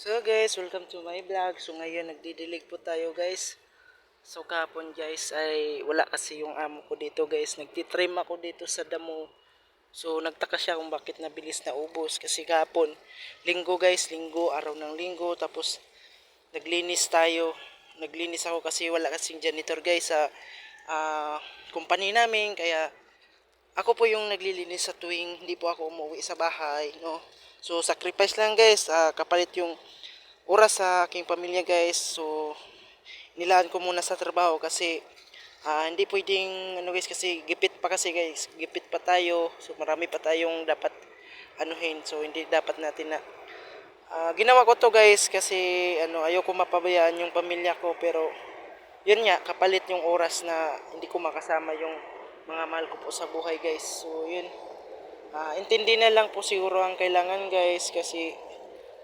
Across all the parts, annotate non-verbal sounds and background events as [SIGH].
So guys, welcome to my vlog. So ngayon nagdidilig po tayo guys. So kahapon guys ay wala kasi yung amo ko dito guys. Nagtitrim ako dito sa damo. So nagtaka siya kung bakit nabilis na ubos. Kasi kahapon, linggo guys, linggo, araw ng linggo. Tapos naglinis tayo. Naglinis ako kasi wala kasing janitor guys sa ah, company namin. Kaya ako po yung naglilinis sa tuwing hindi po ako umuwi sa bahay, no? So, sacrifice lang guys, ah, kapalit yung oras sa aking pamilya guys. So, nilaan ko muna sa trabaho kasi ah, hindi pwedeng, ano guys, kasi gipit pa kasi guys, gipit pa tayo. So, marami pa tayong dapat anuhin. So, hindi dapat natin na Ah, ginawa ko to guys kasi ano ayoko mapabayaan yung pamilya ko pero yun nga kapalit yung oras na hindi ko makasama yung mga mahal ko po sa buhay guys. So yun. Ah, intindi na lang po siguro ang kailangan guys kasi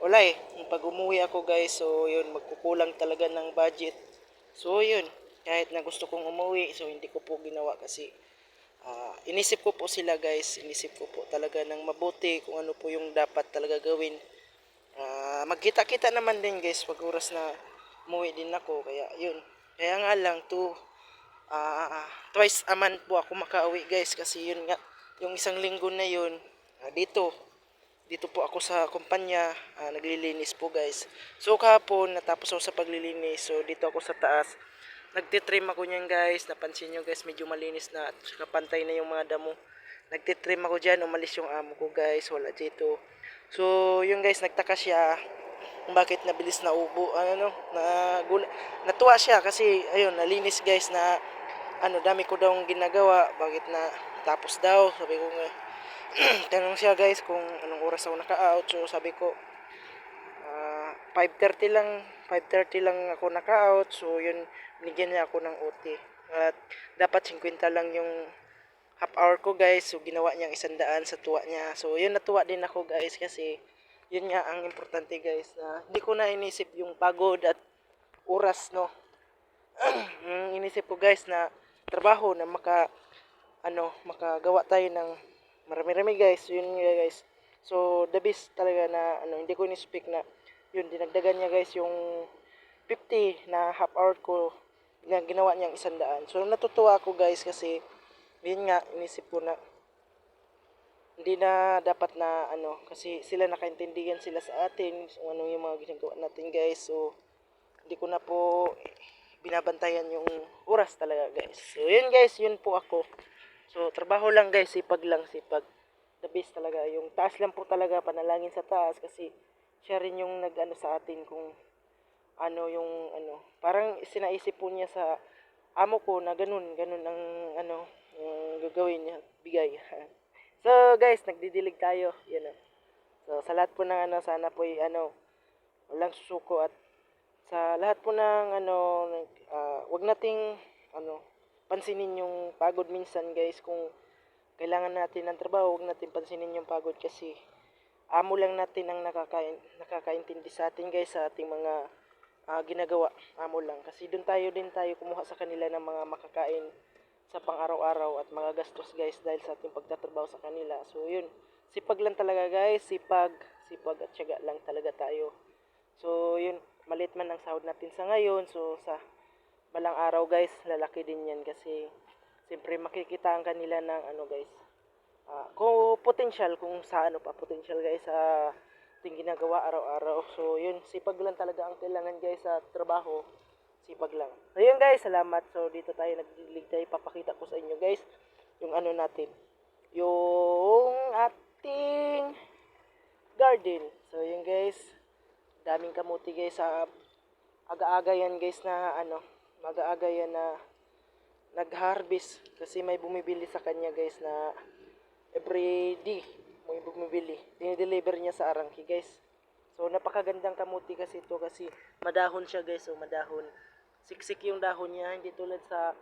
wala eh. Pag umuwi ako guys so yun magkukulang talaga ng budget. So yun. Kahit na gusto kong umuwi so hindi ko po ginawa kasi ah, inisip ko po sila guys. Inisip ko po talaga ng mabuti kung ano po yung dapat talaga gawin. Ah, magkita-kita naman din guys pag oras na umuwi din ako. Kaya yun. Kaya nga lang to ah, twice a month po ako makauwi guys kasi yun nga yung isang linggo na yun ah, dito. Dito po ako sa kumpanya ah, naglilinis po guys. So kahapon natapos ako sa paglilinis. So dito ako sa taas. Nagtitrim ako niyan guys. Napansin nyo guys medyo malinis na at saka pantay na yung mga damo. Nagtitrim ako dyan umalis yung amo ko guys. Wala dito. So yung guys nagtaka siya bakit nabilis na ubo ano no na natuwa siya kasi ayun nalinis guys na ano dami ko daw ginagawa. Bakit na tapos daw? Sabi ko nga [CLEARS THROAT] tanong siya guys kung anong oras ako naka-out. So sabi ko ah 5.30 lang 5.30 lang ako naka-out. So yun binigyan niya ako ng OT at dapat 50 lang yung half hour ko guys. So ginawa niyang isandaan sa tuwa niya. So yun natuwa din ako guys kasi yun nga ang importante guys na hindi ko na inisip yung pagod at oras no? [CLEARS THROAT] Inisip ko guys na trabaho na maka ano makagawa tayo ng marami-rami guys. Yun nga guys. So the best talaga na ano hindi ko ni-speak na yun dinagdagan niya guys yung 50 na half hour ko na ginawa niyang isandaan so natutuwa ako guys kasi yun nga inisip ko na hindi na dapat na ano kasi sila nakaintindihan sila sa atin kung ano yung mga ginagawa natin guys. So hindi ko na po binabantayan yung oras talaga guys. So yun guys yun po ako. So trabaho lang guys sipag lang sipag. The best talaga. Yung taas lang po talaga panalangin sa taas kasi siya rin yung nag ano sa atin kung ano yung ano. Parang sinaisip po niya sa amo ko na ganun ganun ang ano yung gagawin niya bigay. [LAUGHS] So guys nagdidilig tayo yan o. so sa lahat po ng ano sana po ano walang susuko at sa lahat po ng ano ah, wag nating ano pansinin yung pagod minsan guys. Kung kailangan natin ng trabaho wag natin pansinin yung pagod kasi amo lang natin ang nakakain, nakakaintindi sa atin guys sa ating mga ah, ginagawa. Amo lang. Kasi doon tayo din tayo kumuha sa kanila ng mga makakain sa pang-araw-araw at mga gastos guys dahil sa ating pagtatrabaho sa kanila. So yun. Sipag lang talaga guys. Sipag sipag at syaga lang talaga tayo. So yun malit man ang sahod natin sa ngayon so sa balang araw guys lalaki din yan kasi siyempre makikita ang kanila ng ano guys Ah, kung potential kung sa ano pa potential guys sa ating ginagawa araw-araw. So yun, sipag lang talaga ang kailangan guys sa trabaho. Sipag lang. So yun guys, salamat. So dito tayo nagdilig tayo papakita ko sa inyo guys yung ano natin. Yung ating garden. So yun guys, daming kamuti guys sa aga-aga yan guys na ano, mag-aaga yan na nag-harvest kasi may bumibili sa kanya guys na every day may bumibili. Dinideliver niya sa Arangki guys. So napakagandang kamuti kasi ito kasi madahon siya guys. So madahon. Siksik yung dahon niya. Hindi tulad sa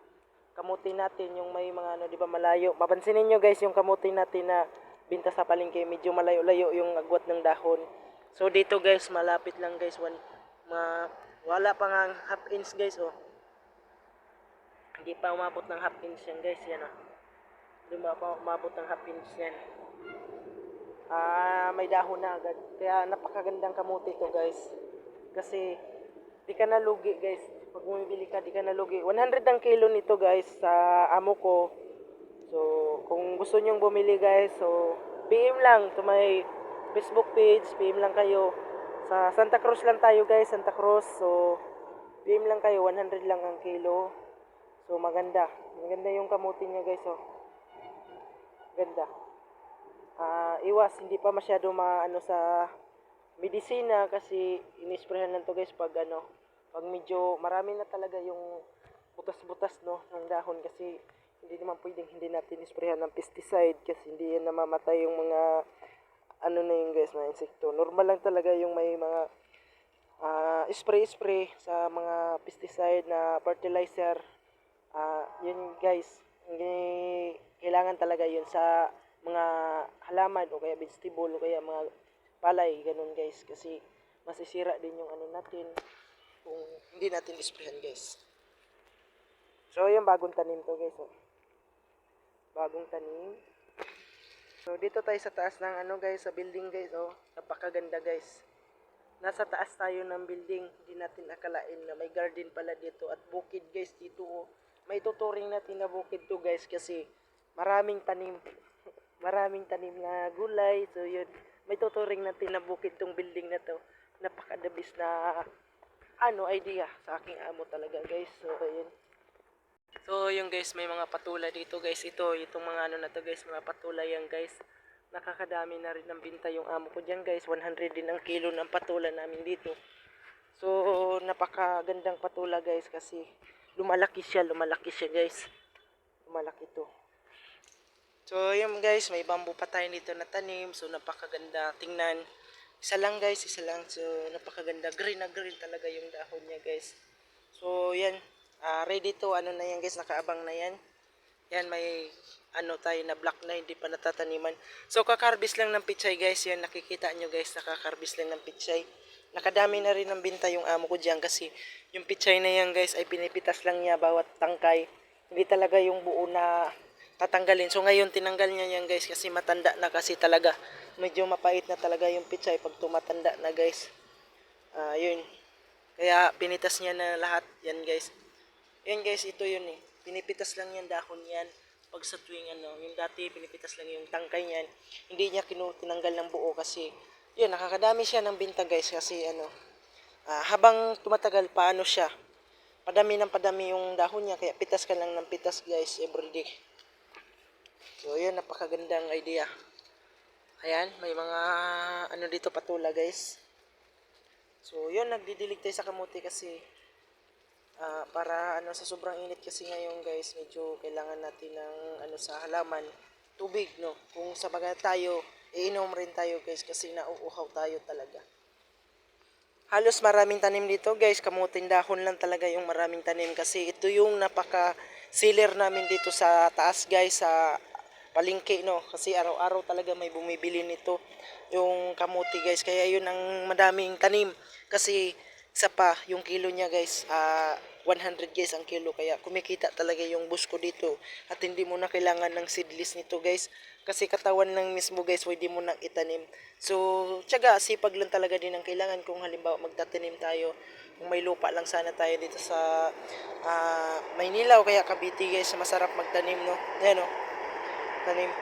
kamuti natin yung may mga ano di ba malayo. Mapansinin niyo guys yung kamuti natin na binta sa palengke medyo malayo-layo yung agwat ng dahon. So dito guys malapit lang guys. One, ma, wala pa nga half inch guys oh. Hindi pa umabot ng half inch yan guys. Yan oh. Hindi pa umabot ng half inch yan. Ah, may dahon na agad. Kaya napakagandang kamuti to guys. Kasi di ka nalugi guys. Pag bumibili ka, di ka nalugi. 100 ang kilo nito guys sa amo ko. So, kung gusto nyong bumili guys, so PM lang to my Facebook page, PM lang kayo. Sa Santa Cruz lang tayo guys, Santa Cruz. So, PM lang kayo, 100 lang ang kilo. So, maganda. Maganda yung kamuti niya guys, oh. Ganda. Ah, iwas, hindi pa masyado maano sa medisina kasi inisprehan lang to guys pag ano, pag medyo marami na talaga yung butas-butas no ng dahon kasi hindi naman pwedeng hindi natin isprehan ng pesticide kasi hindi yan namamatay yung mga ano na yung guys, mga insekto. Normal lang talaga yung may mga ah, spray-spray sa mga pesticide na fertilizer. Ah, yun guys, kailangan talaga yun sa mga halaman o kaya vegetable o kaya mga palay, ganun guys. Kasi masisira din yung ano natin kung hindi natin isprayan guys. So, yung bagong tanim to guys. Oh. Bagong tanim. So, dito tayo sa taas ng ano guys, sa building guys. Oh, napakaganda guys. Nasa taas tayo ng building. Hindi natin akalain na may garden pala dito. At bukid guys dito. Oh. May tuturing natin na bukid to guys kasi maraming tanim. [LAUGHS] maraming tanim na gulay. So, yun. May tuturing natin na bukid tong building na to. Napakadabis na ano idea sa aking amo talaga guys. So, ayun. So, yung guys, may mga patula dito guys. Ito, itong mga ano na to guys, mga patula yan guys. Nakakadami na rin ng binta yung amo ko dyan guys. 100 din ang kilo ng patula namin dito. So, napakagandang patula guys kasi lumalaki siya, lumalaki siya guys. Lumalaki to. So, yun guys, may bamboo pa tayo dito na tanim. So, napakaganda tingnan. Isa lang guys, isa lang. So, napakaganda. Green na green talaga yung dahon niya guys. So, yan. Ah, ready to, ano na yan guys, nakaabang na yan. Yan, may ano tayo na black na hindi pa natataniman. So, kakarbis lang ng pichay guys. Yan, nakikita nyo guys, nakakarbis lang ng pichay. Nakadami na rin ng binta yung amo ko dyan kasi yung pichay na yan guys ay pinipitas lang niya bawat tangkay. Hindi talaga yung buo na tatanggalin. So ngayon tinanggal niya yan guys kasi matanda na kasi talaga. Medyo mapait na talaga yung pichay pag tumatanda na guys. Ah, yun. Kaya pinitas niya na lahat yan guys. Yan guys, ito yun eh. Pinipitas lang yan dahon yan. Pag sa tuwing ano, yung dati pinipitas lang yung tangkay niyan. Hindi niya kinu tinanggal ng buo kasi yun, nakakadami siya ng binta guys kasi ano, ah, habang tumatagal paano siya, padami ng padami yung dahon niya kaya pitas ka lang ng pitas guys everyday. So yun, napakagandang idea. Ayan, may mga ano dito patula guys. So yun, nagdidilig tayo sa kamuti kasi ah, para ano sa sobrang init kasi ngayon guys, medyo kailangan natin ng ano sa halaman, tubig no. Kung sa baga tayo, iinom rin tayo guys kasi nauuhaw tayo talaga. Halos maraming tanim dito guys, kamuting dahon lang talaga yung maraming tanim kasi ito yung napaka sealer namin dito sa taas guys sa palengke no kasi araw-araw talaga may bumibili nito yung kamuti guys kaya yun ang madaming tanim kasi isa pa yung kilo niya guys ah 100 guys ang kilo. Kaya kumikita talaga yung bus ko dito. At hindi mo na kailangan ng seedless nito guys. Kasi katawan ng mismo guys pwede mo nang itanim. So tiyaga sipag lang talaga din ang kailangan. Kung halimbawa magtatanim tayo kung may lupa lang sana tayo dito sa ah, Maynila o kaya Cavite guys masarap magtanim no? Yan no tanim.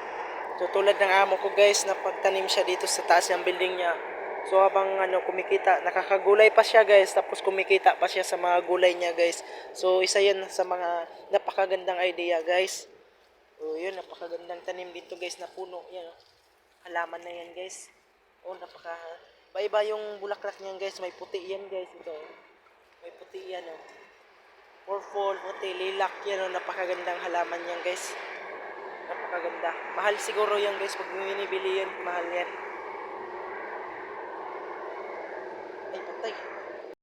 So tulad ng amo ko guys na pagtanim siya dito sa taas ng building niya. So habang ano kumikita, nakakagulay pa siya guys tapos kumikita pa siya sa mga gulay niya guys. So isa yan sa mga napakagandang idea guys. So yun, napakagandang tanim dito guys na puno. Yan oh. Halaman na yan guys. Oh, napaka Iba-iba yung bulaklak niyan guys. May puti yan guys. Ito. oh. May puti yan oh. Purple, puti, lilac yan oh. Napakagandang halaman yan guys. Napakaganda. Mahal siguro yan guys. Pag binibili yan, mahal yan.